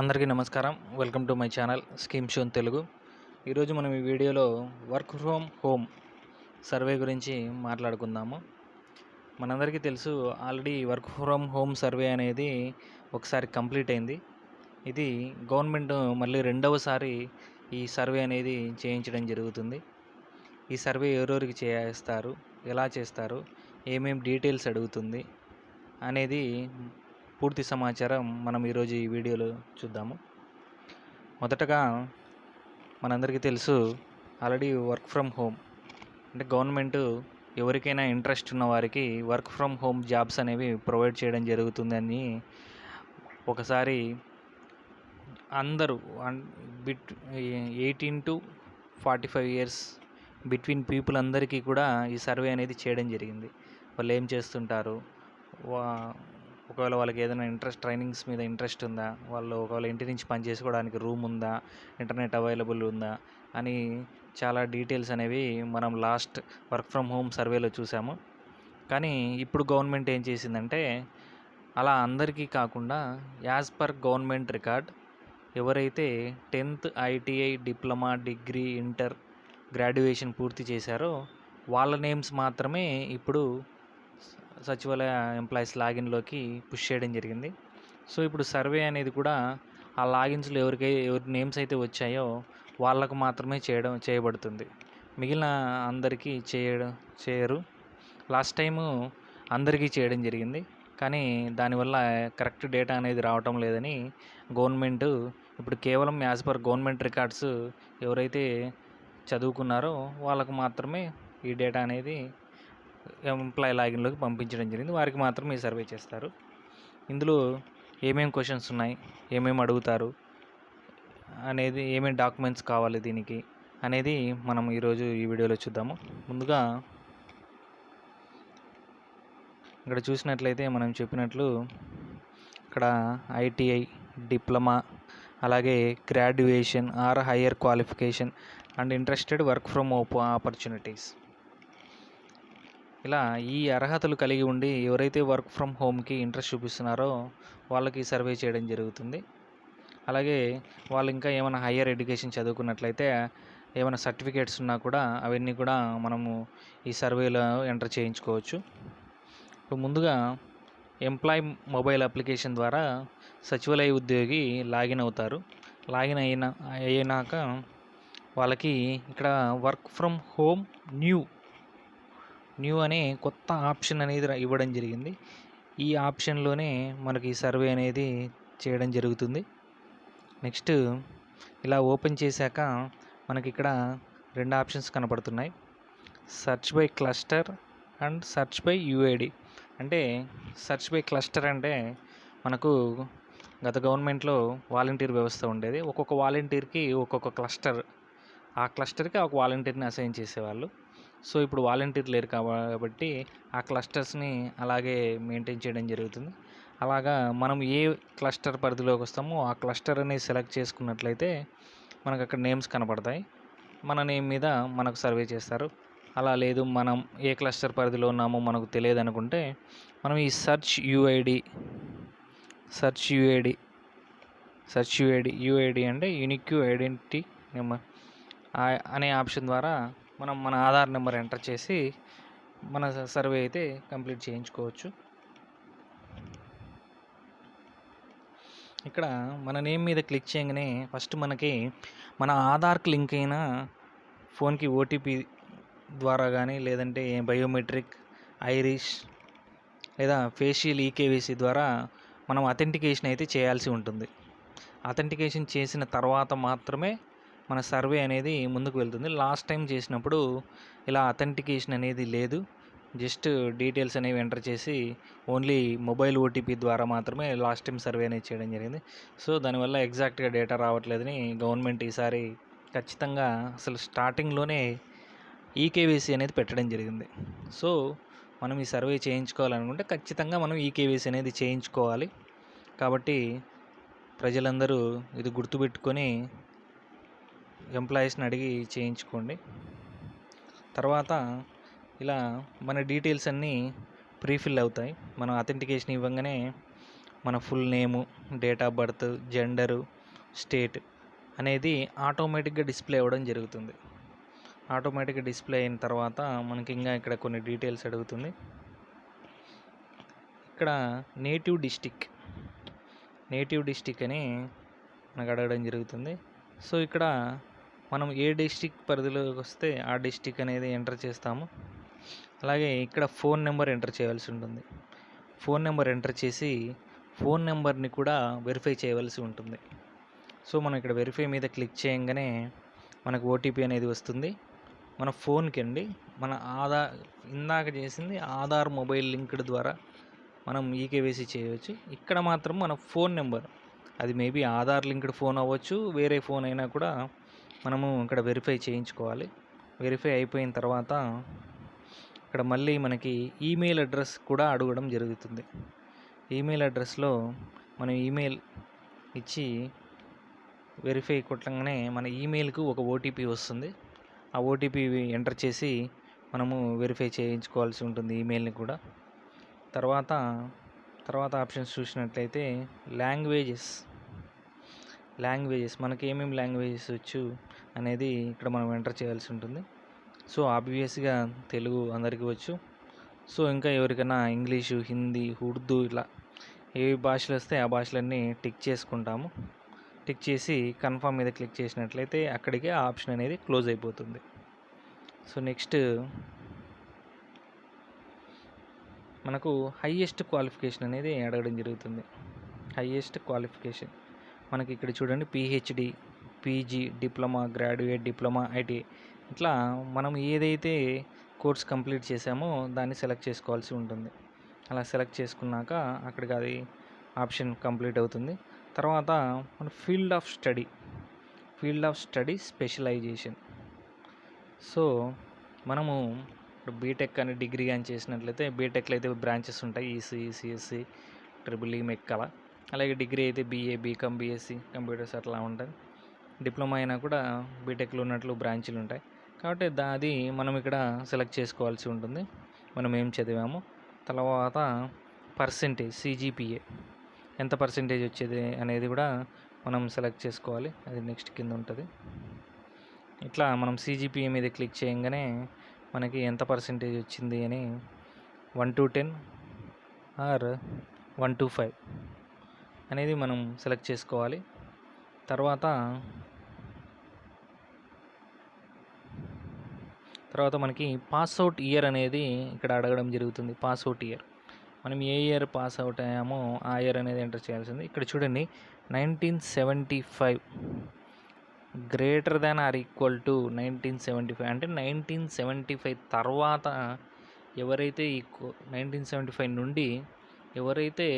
అందరికీ నమస్కారం. Welcome to my channel scheme shown Telugu. ఈరోజు మనం ఈ వీడియోలో వర్క్ ఫ్రమ్ హోమ్ సర్వే గురించి మాట్లాడుకుందాము. మనందరికీ తెలుసు already work from home survey అనేది ఒకసారి కంప్లీట్ అయింది. ఇది గవర్నమెంట్ మళ్ళీ రెండవసారి ఈ సర్వే అనేది చేయించడం జరుగుతుంది. ఈ సర్వే ఎవరెవరికి చేస్తారు ఎలా చేస్తారు ఏమేమి డీటెయిల్స్ అడుగుతుంది అనేది పూర్తి సమాచారం మనం ఈరోజు ఈ వీడియోలో చూద్దాము. మొదటగా మనందరికీ తెలుసు ఆల్రెడీ వర్క్ ఫ్రమ్ హోమ్. అంటే గవర్నమెంట్ ఎవరికైనా ఇంట్రెస్ట్ ఉన్న వారికి వర్క్ ఫ్రమ్ హోమ్ జాబ్స్ అనేవి ప్రొవైడ్ చేయడం జరుగుతుందని ఒకసారి అందరూ bit eighteen to forty five years between people అందరికీ కూడా ఈ సర్వే అనేది చేయడం జరిగింది. వాళ్ళు ఏం చేస్తుంటారు? వా ఒకవేళ వాళ్ళకి ఏదైనా ఇంట్రెస్ట్ ట్రైనింగ్స్ మీద ఇంట్రెస్ట్ ఉందా? వాళ్ళు ఒకవేళ ఇంటి నుంచి పని చేసుకోవడానికి రూమ్ ఉందా? ఇంటర్నెట్ అవైలబుల్ ఉందా? అని చాలా డీటెయిల్స్ అనేవి మనం లాస్ట్ వర్క్ ఫ్రమ్ హోమ్ సర్వేలో చూసాము. కానీ ఇప్పుడు గవర్నమెంట్ ఏం చేసిందంటే అలా అందరికీ కాకుండా యాజ్ పర్ గవర్నమెంట్ రికార్డ్ ఎవరైతే tenth ITI diploma degree inter graduation పూర్తి చేశారో వాళ్ళ నేమ్స్ మాత్రమే ఇప్పుడు సచివాలయ ఎంప్లాయీస్ లాగిన్లోకి పుష్ చేయడం జరిగింది. సో ఇప్పుడు సర్వే అనేది కూడా ఆ లాగిన్స్లో ఎవరికై ఎవరి నేమ్స్ అయితే వచ్చాయో వాళ్ళకు మాత్రమే చేయడం చేయబడుతుంది. మిగిలిన అందరికీ చేయడం చేయరు. లాస్ట్ టైము అందరికీ చేయడం జరిగింది. కానీ దానివల్ల కరెక్ట్ డేటా అనేది రావటం లేదని గవర్నమెంట్ ఇప్పుడు కేవలం యాజ్ పర్ గవర్నమెంట్ రికార్డ్స్ ఎవరైతే చదువుకున్నారో వాళ్ళకు మాత్రమే ఈ డేటా అనేది ఎంప్లాయ్ లాగిన్లోకి పంపించడం జరిగింది. వారికి మాత్రం ఈ సర్వే చేస్తారు. ఇందులో ఏమేమి క్వశ్చన్స్ ఉన్నాయి? ఏమేమి అడుగుతారు? అనేది ఏమేమి డాక్యుమెంట్స్ కావాలి దీనికి? అనేది మనం ఈరోజు ఈ వీడియోలో చూద్దాము. ముందుగా ఇక్కడ చూసినట్లయితే మనం చెప్పినట్లు ఇక్కడ ఐటీఐ డిప్లొమా అలాగే graduation or higher qualification and interested work from opportunities. ఇలా ఈ అర్హతలు కలిగి ఉండి ఎవరైతే వర్క్ ఫ్రమ్ హోమ్కి ఇంట్రెస్ట్ చూపిస్తున్నారో వాళ్ళకి సర్వే చేయడం జరుగుతుంది. అలాగే వాళ్ళు ఇంకా ఏమైనా హయ్యర్ ఎడ్యుకేషన్ చదువుకున్నట్లయితే ఏమైనా సర్టిఫికేట్స్ ఉన్నా కూడా అవన్నీ కూడా మనము ఈ సర్వేలో ఎంటర్ చేయించుకోవచ్చు. ఇప్పుడు ముందుగా ఎంప్లాయ్ మొబైల్ అప్లికేషన్ ద్వారా సచివాలయ ఉద్యోగి లాగిన్ అవుతారు. లాగిన్ అయిన అయినాక వాళ్ళకి ఇక్కడ work from home new new అనే కొత్త ఆప్షన్ అనేది ఇవ్వడం జరిగింది. ఈ ఆప్షన్లోనే మనకి సర్వే అనేది చేయడం జరుగుతుంది. నెక్స్ట్ ఇలా ఓపెన్ చేశాక మనకి ఇక్కడ రెండు ఆప్షన్స్ కనపడుతున్నాయి. Search by cluster and search by UID. అంటే సర్చ్ బై క్లస్టర్ అంటే మనకు గత గవర్నమెంట్లో వాలంటీర్ వ్యవస్థ ఉండేది. ఒక్కొక్క వాలంటీర్కి ఒక్కొక్క క్లస్టర్. ఆ క్లస్టర్కి ఒక వాలంటీర్ని అసైన్ చేసేవాళ్ళు. సో ఇప్పుడు వాలంటీర్ లేరు కాబట్టి ఆ క్లస్టర్స్ని అలాగే మెయింటైన్ చేయడం జరుగుతుంది. అలాగా మనం ఏ క్లస్టర్ పరిధిలోకి వస్తామో ఆ క్లస్టర్ సెలెక్ట్ చేసుకున్నట్లయితే మనకు అక్కడ నేమ్స్ కనపడతాయి. మన నేమ్ మీద మనకు సర్వే చేస్తారు. అలా లేదు మనం ఏ క్లస్టర్ పరిధిలో ఉన్నామో మనకు తెలియదు అనుకుంటే మనం ఈ search UID search UID search UID UID అంటే యూనిక్ ఐడెంటిటీ నెంబర్ అనే ఆప్షన్ ద్వారా మనం మన ఆధార్ నెంబర్ ఎంటర్ చేసి మన సర్వే అయితే కంప్లీట్ చేయించుకోవచ్చు. ఇక్కడ మన నేమ్ మీద క్లిక్ చేయగానే ఫస్ట్ మనకి మన ఆధార్కి లింక్ అయిన ఫోన్కి ఓటీపీ ద్వారా కానీ లేదంటే బయోమెట్రిక్ ఐరిష్ లేదా ఫేషియల్ ఈకేవీసీ ద్వారా మనం అథెంటికేషన్ అయితే చేయాల్సి ఉంటుంది. అథెంటికేషన్ చేసిన తర్వాత మాత్రమే మన సర్వే అనేది ముందుకు వెళ్తుంది. లాస్ట్ టైం చేసినప్పుడు ఇలా అథెంటికేషన్ అనేది లేదు. జస్ట్ డీటెయిల్స్ అనేవి ఎంటర్ చేసి ఓన్లీ మొబైల్ ఓటీపీ ద్వారా మాత్రమే లాస్ట్ టైం సర్వే అనేది చేయడం జరిగింది. సో దానివల్ల ఎగ్జాక్ట్గా డేటా రావట్లేదని గవర్నమెంట్ ఈసారి ఖచ్చితంగా అసలు స్టార్టింగ్లోనే ఈకేవీసీ అనేది పెట్టడం జరిగింది. సో మనం ఈ సర్వే చేయించుకోవాలనుకుంటే ఖచ్చితంగా మనం ఈకేవీసీ అనేది చేయించుకోవాలి. కాబట్టి ప్రజలందరూ ఇది గుర్తుపెట్టుకొని ఎంప్లాయీస్ని అడిగి చేయించుకోండి. తర్వాత ఇలా మన డీటెయిల్స్ అన్నీ ప్రీఫిల్ అవుతాయి. మనం అథెంటికేషన్ ఇవ్వగానే మన full name date of birth gender state అనేది ఆటోమేటిక్గా డిస్ప్లే అవ్వడం జరుగుతుంది. ఆటోమేటిక్గా డిస్ప్లే అయిన తర్వాత మనకి ఇంకా ఇక్కడ కొన్ని డీటెయిల్స్ అడుగుతుంది. ఇక్కడ నేటివ్ డిస్టిక్ నేటివ్ డిస్టిక్ అని మనకు అడగడం జరుగుతుంది. సో ఇక్కడ మనం ఏ డిస్టిక్ పరిధిలోకి వస్తే ఆ డిస్టిక్ అనేది ఎంటర్ చేస్తాము. అలాగే ఇక్కడ ఫోన్ నెంబర్ ఎంటర్ చేయాల్సి ఉంటుంది. ఫోన్ నెంబర్ ఎంటర్ చేసి ఫోన్ నెంబర్ని కూడా వెరిఫై చేయవలసి ఉంటుంది. సో మనం ఇక్కడ వెరిఫై మీద క్లిక్ చేయగానే మనకు ఓటీపీ అనేది వస్తుంది. మన ఫోన్కి అండి మన ఆధార్ ఇందాక చేసింది ఆధార్ మొబైల్ లింక్డ్ ద్వారా మనం ఈకేవైసీ చేయవచ్చు. ఇక్కడ మాత్రం మన ఫోన్ నెంబర్ అది మేబీ ఆధార్ లింక్డ్ ఫోన్ అవ్వచ్చు వేరే ఫోన్ అయినా కూడా మనము ఇక్కడ వెరిఫై చేయించుకోవాలి. వెరిఫై అయిపోయిన తర్వాత ఇక్కడ మళ్ళీ మనకి ఈమెయిల్ అడ్రస్ కూడా అడగడం జరుగుతుంది. ఈమెయిల్ అడ్రస్లో మనం ఈమెయిల్ ఇచ్చి వెరిఫై కొట్టగానే మన ఈమెయిల్కు ఒక ఓటీపీ వస్తుంది. ఆ ఓటీపీ ఎంటర్ చేసి మనము వెరిఫై చేయించుకోవాల్సి ఉంటుంది ఈమెయిల్ని కూడా. తర్వాత తర్వాత ఆప్షన్స్ చూసినట్లయితే లాంగ్వేజెస్ లాంగ్వేజెస్ మనకి ఏమేమి లాంగ్వేజెస్ వచ్చు? అనేది ఇక్కడ మనం ఎంటర్ చేయాల్సి ఉంటుంది. సో ఆబ్వియస్గా తెలుగు అందరికీ వచ్చు. సో ఇంకా ఎవరికైనా ఇంగ్లీషు హిందీ ఉర్దూ ఇలా ఏ భాషలు వస్తే ఆ భాషలన్నీ టిక్ చేసుకుంటాము. టిక్ చేసి కన్ఫర్మ్ మీద క్లిక్ చేసినట్లయితే అక్కడికే ఆ ఆప్షన్ అనేది క్లోజ్ అయిపోతుంది. సో నెక్స్ట్ మనకు హయ్యెస్ట్ క్వాలిఫికేషన్ అనేది అడగడం జరుగుతుంది. హయ్యెస్ట్ క్వాలిఫికేషన్ మనకి ఇక్కడ చూడండి PhD PG diploma graduate diploma IT ఇట్లా మనం ఏదైతే కోర్స్ కంప్లీట్ చేసామో దాన్ని సెలెక్ట్ చేసుకోవాల్సి ఉంటుంది. అలా సెలెక్ట్ చేసుకున్నాక అక్కడికి అది ఆప్షన్ కంప్లీట్ అవుతుంది. తర్వాత మన field of study field of study specialisation. So మనము ఇప్పుడు బీటెక్ అని డిగ్రీ అని చేసినట్లయితే బీటెక్లో అయితే బ్రాంచెస్ ఉంటాయి. ఈసీ సిఎస్సి ట్రిపుల్ ఈ మెక్ అలా. అలాగే డిగ్రీ అయితే బీఏ బీకామ్ బీఎస్సీ కంప్యూటర్స్ అట్లా ఉంటుంది డిప్లొమా అయినా కూడా బీటెక్లో ఉన్నట్లు బ్రాంచ్లు ఉంటాయి. కాబట్టి దా అది మనం ఇక్కడ సెలెక్ట్ చేసుకోవాల్సి ఉంటుంది. మనం ఏం చదివాము. తర్వాత పర్సెంటేజ్ సిజిపిఏ ఎంత పర్సెంటేజ్ వచ్చేది అనేది కూడా మనం సెలెక్ట్ చేసుకోవాలి. అది నెక్స్ట్ కింద ఉంటుంది. ఇట్లా మనం సిజిపిఏ మీద క్లిక్ చేయగానే మనకి ఎంత పర్సెంటేజ్ వచ్చింది అని one to ten or one to five అనేది మనం సెలెక్ట్ చేసుకోవాలి. తర్వాత తర్వాత మనకి పాస్ అవుట్ ఇయర్ అనేది ఇక్కడ అడగడం జరుగుతుంది. పాస్ అవుట్ ఇయర్ మనం ఏ ఇయర్ పాస్ అవుట్ అయ్యామో ఆ ఇయర్ అనేది ఎంటర్ చేయాల్సింది. ఇక్కడ చూడండి nineteen seventy five greater than or equal to nineteen seventy five అంటే నైన్టీన్ సెవెంటీ ఫైవ్ తర్వాత ఎవరైతే ఈ నైన్టీన్ సెవెంటీ ఫైవ్ నుండి ఎవరైతే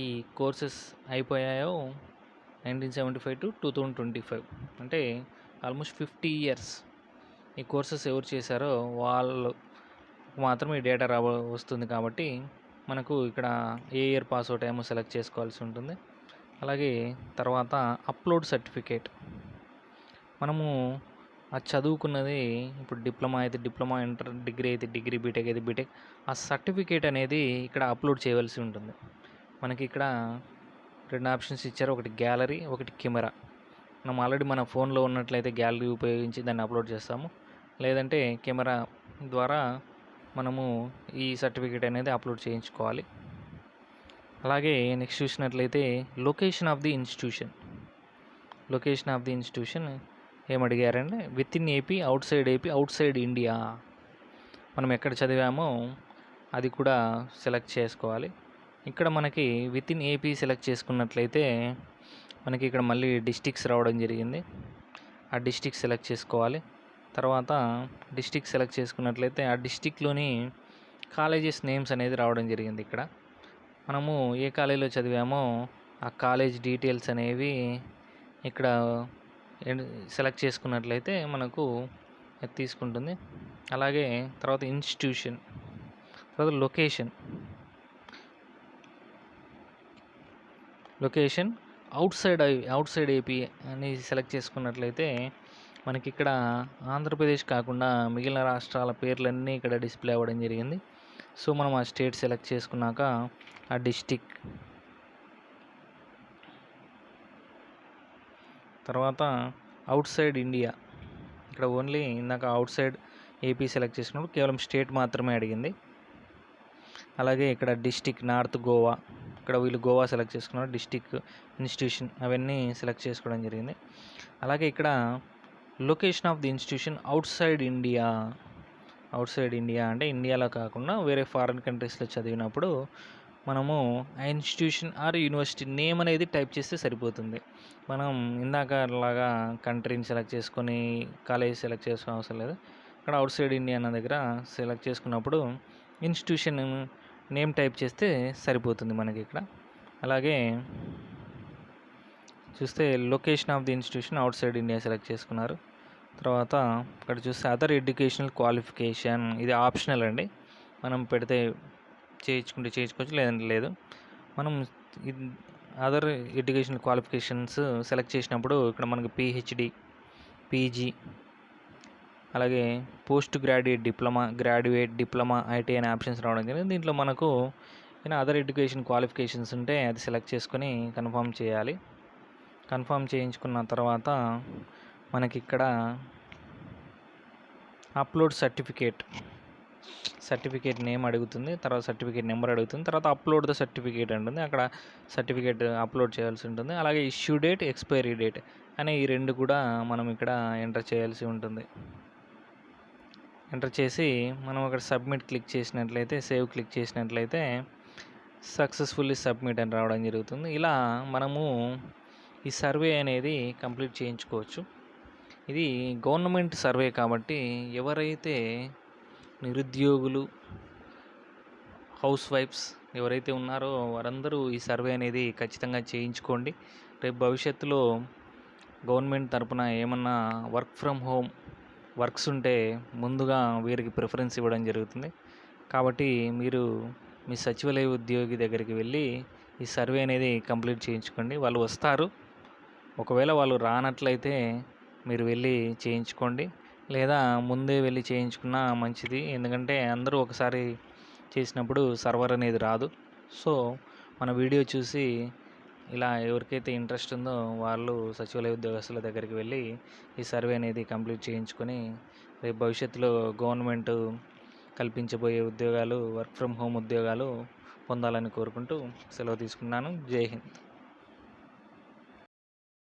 ఈ courses అయిపోయాయో nineteen seventy five to two thousand twenty five అంటే ఆల్మోస్ట్ ఫిఫ్టీ ఇయర్స్ ఈ కోర్సెస్ ఎవరు చేశారో వాళ్ళు మాత్రం ఈ డేటా రావ వస్తుంది కాబట్టి మనకు ఇక్కడ ఏ ఇయర్ పాస్ అవుట్ ఏమో సెలెక్ట్ చేసుకోవాల్సి ఉంటుంది. అలాగే తర్వాత అప్లోడ్ సర్టిఫికేట్. మనము ఆ చదువుకున్నది ఇప్పుడు డిప్లొమా అయితే డిప్లొమా ఇంటర్ డిగ్రీ అయితే డిగ్రీ బీటెక్ అయితే బీటెక్ ఆ సర్టిఫికేట్ అనేది ఇక్కడ అప్లోడ్ చేయవలసి ఉంటుంది. మనకి ఇక్కడ రెండు ఆప్షన్స్ ఇచ్చారు. ఒకటి గ్యాలరీ ఒకటి కెమెరా. మనం ఆల్రెడీ మన ఫోన్లో ఉన్నట్లయితే గ్యాలరీ ఉపయోగించి దాన్ని అప్లోడ్ చేస్తాము. లేదంటే కెమెరా ద్వారా మనము ఈ సర్టిఫికేట్ అనేది అప్లోడ్ చేయించుకోవాలి. అలాగే నెక్స్ట్ చూసినట్లయితే location of the institution. Location of the institution ఏమడిగారంటే within AP outside AP outside India. మనం ఎక్కడ చదివామో అది కూడా సెలెక్ట్ చేసుకోవాలి. ఇక్కడ మనకి విత్ ఇన్ ఏపీ సెలెక్ట్ చేసుకున్నట్లయితే మనకి ఇక్కడ మళ్ళీ డిస్టిక్స్ రావడం జరిగింది. ఆ డిస్టిక్ సెలెక్ట్ చేసుకోవాలి. తర్వాత డిస్టిక్ సెలెక్ట్ చేసుకున్నట్లయితే ఆ డిస్టిక్లోని కాలేజెస్ నేమ్స్ అనేది రావడం జరిగింది ఇక్కడ. మనము ఏ కాలేజీలో చదివామో ఆ కాలేజ్ డీటెయిల్స్ అనేవి ఇక్కడ సెలెక్ట్ చేసుకున్నట్లయితే మనకు తీసుకుంటుంది. అలాగే తర్వాత ఇన్స్టిట్యూషన్ తర్వాత location. Location outside outside AP అని సెలెక్ట్ చేసుకున్నట్లయితే మనకి ఇక్కడ ఆంధ్రప్రదేశ్ కాకుండా మిగిలిన రాష్ట్రాల పేర్లన్నీ ఇక్కడ డిస్ప్లే అవ్వడం జరిగింది. సో మనం ఆ స్టేట్ సెలెక్ట్ చేసుకున్నాక ఆ డిస్టిక్. తర్వాత అవుట్ సైడ్ ఇండియా. ఇక్కడ ఓన్లీ ఇందాక అవుట్ సైడ్ ఏపీ సెలెక్ట్ చేసినప్పుడు కేవలం స్టేట్ మాత్రమే అడిగింది. అలాగే ఇక్కడ డిస్టిక్ నార్త్ గోవా. ఇక్కడ వీళ్ళు గోవా సెలెక్ట్ చేసుకున్నారు. డిస్టిక్ ఇన్స్టిట్యూషన్ అవన్నీ సెలెక్ట్ చేసుకోవడం జరిగింది. అలాగే ఇక్కడ location of the institution outside India outside India అంటే ఇండియాలో కాకుండా వేరే ఫారిన్ కంట్రీస్లో చదివినప్పుడు మనము ఆ ఇన్స్టిట్యూషన్ ఆర్ యూనివర్సిటీ నేమ్ అనేది టైప్ చేస్తే సరిపోతుంది. మనం ఇందాక లాగా కంట్రీని సెలెక్ట్ చేసుకొని కాలేజ్ సెలెక్ట్ చేసుకో అవసరం లేదు. ఇక్కడ అవుట్ సైడ్ ఇండియా అన్న దగ్గర సెలెక్ట్ చేసుకున్నప్పుడు ఇన్స్టిట్యూషన్ నేమ్ టైప్ చేస్తే సరిపోతుంది మనకి ఇక్కడ. అలాగే చూస్తే location of the institution outside India select చేసుకున్నారు. తర్వాత ఇక్కడ చూస్తే అదర్ ఎడ్యుకేషనల్ క్వాలిఫికేషన్ ఇది ఆప్షనల్ అండి. మనం పెడితే చేయించుకుంటే చేయించుకోవచ్చు లేదంటే లేదు. మనం అదర్ ఎడ్యుకేషనల్ క్వాలిఫికేషన్స్ సెలెక్ట్ చేసినప్పుడు ఇక్కడ మనకి పిహెచ్డి పీజీ అలాగే post graduate diploma graduate diploma IT అనే ఆప్షన్స్ రావడం జరిగింది. దీంట్లో మనకు అదర్ ఎడ్యుకేషన్ క్వాలిఫికేషన్స్ ఉంటే అది సెలెక్ట్ చేసుకొని కన్ఫర్మ్ చేయాలి. కన్ఫర్మ్ చేయించుకున్న తర్వాత మనకి ఇక్కడ అప్లోడ్ సర్టిఫికేట్ సర్టిఫికేట్ నేమ్ అడుగుతుంది తర్వాత సర్టిఫికేట్ నెంబర్ అడుగుతుంది తర్వాత అప్లోడ్ ద సర్టిఫికేట్ అంటుంది అక్కడ సర్టిఫికేట్ అప్లోడ్ చేయాల్సి ఉంటుంది అలాగే ఇష్యూ డేట్ ఎక్స్పైరీ డేట్ అనే ఈ రెండు కూడా మనం ఇక్కడ ఎంటర్ చేయాల్సి ఉంటుంది. ఎంటర్ చేసి మనం అక్కడ సబ్మిట్ క్లిక్ చేసినట్లయితే సేవ్ క్లిక్ చేసినట్లయితే సక్సెస్ఫుల్లీ సబ్మిట్ అని రావడం జరుగుతుంది. ఇలా మనము ఈ సర్వే అనేది కంప్లీట్ చేయించుకోవచ్చు. ఇది గవర్నమెంట్ సర్వే కాబట్టి ఎవరైతే నిరుద్యోగులు హౌస్ వైఫ్స్ ఎవరైతే ఉన్నారో వారందరూ ఈ సర్వే అనేది ఖచ్చితంగా చేయించుకోండి. రేపు భవిష్యత్తులో గవర్నమెంట్ తరపున ఏమన్నా వర్క్ ఫ్రమ్ హోమ్ వర్క్స్ ఉంటే ముందుగా వీరికి ప్రిఫరెన్స్ ఇవ్వడం జరుగుతుంది. కాబట్టి మీరు మీ సచివాలయ ఉద్యోగి దగ్గరికి వెళ్ళి ఈ సర్వే అనేది కంప్లీట్ చేయించుకోండి. వాళ్ళు వస్తారు. ఒకవేళ వాళ్ళు రానట్లయితే మీరు వెళ్ళి చేయించుకోండి. లేదా ముందే వెళ్ళి చేయించుకున్నా మంచిది. ఎందుకంటే అందరూ ఒకసారి చేసినప్పుడు సర్వర్ అనేది రాదు. సో మన వీడియో చూసి ఇలా ఎవరికైతే ఇంట్రెస్ట్ ఉందో వాళ్ళు సచివాలయ ఉద్యోగస్తుల దగ్గరికి వెళ్ళి ఈ సర్వే అనేది కంప్లీట్ చేయించుకొని రేపు భవిష్యత్తులో గవర్నమెంట్ కల్పించబోయే ఉద్యోగాలు వర్క్ ఫ్రమ్ హోమ్ ఉద్యోగాలు పొందాలని కోరుకుంటూ సెలవు తీసుకున్నాను. జై హింద్.